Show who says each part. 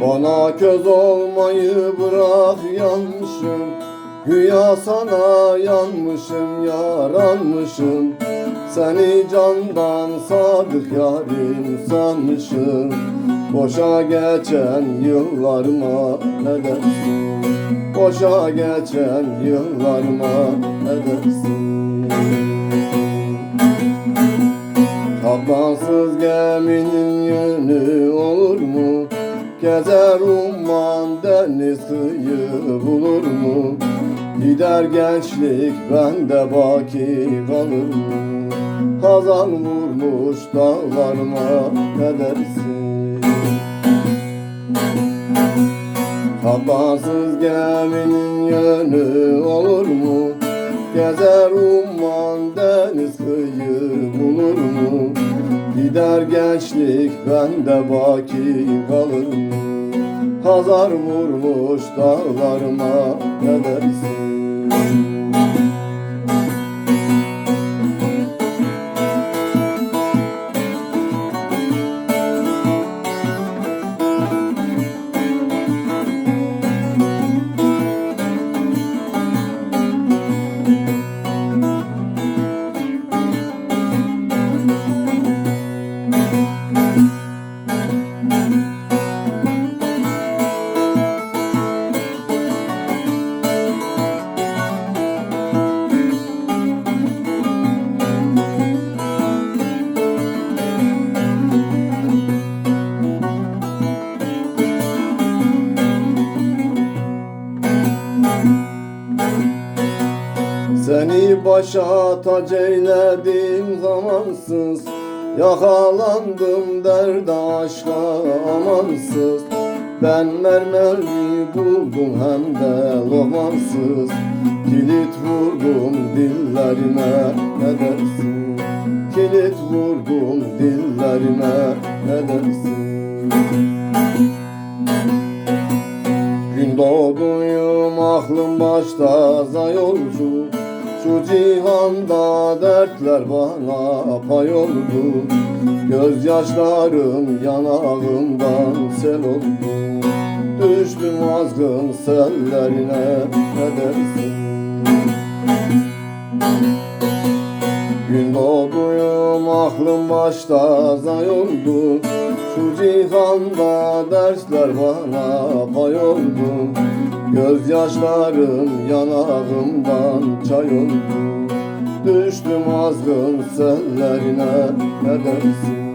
Speaker 1: Bana köz olmayı bırak yanmışım Güya sana yanmışım yaranmışım Seni candan sadık yarim sanmışım Boşa geçen yıllarıma ne dersin Boşa geçen yıllarıma ne dersin Kaplansız geminin yönü olur mu? Gezer umman deniz kıyı bulur mu? Gider gençlik bende baki kalır? Hazan vurmuş dağlarıma ne dersin? Kaplansız geminin yönü olur mu? Gezer umman deniz kıyı bulur mu? Gider gençlik bende baki kalır mı? Hazar vurmuş dağlarıma ne dersin? on. Seni başa tac eyledim zamansız. Yakalandım derde aşka amansız. Ben mermeri buldum hem de lomansız Kilit vurdum dillerime ne dersin? Kilit vurdum dillerime ne dersin? Gün doğduyum aklım başta zayolcu Şu cihanda dertler bana pay oldu. Gözyaşlarım yanağımdan sel oldu. Düştüm azgın sellerine ne dersin? Gün doğduyum aklım başta zay oldu. Şu cihanda dersler bana pay oldu Gözyaşlarım yanağımdan çay oldu. Düştüm azgın sellerine ne dersin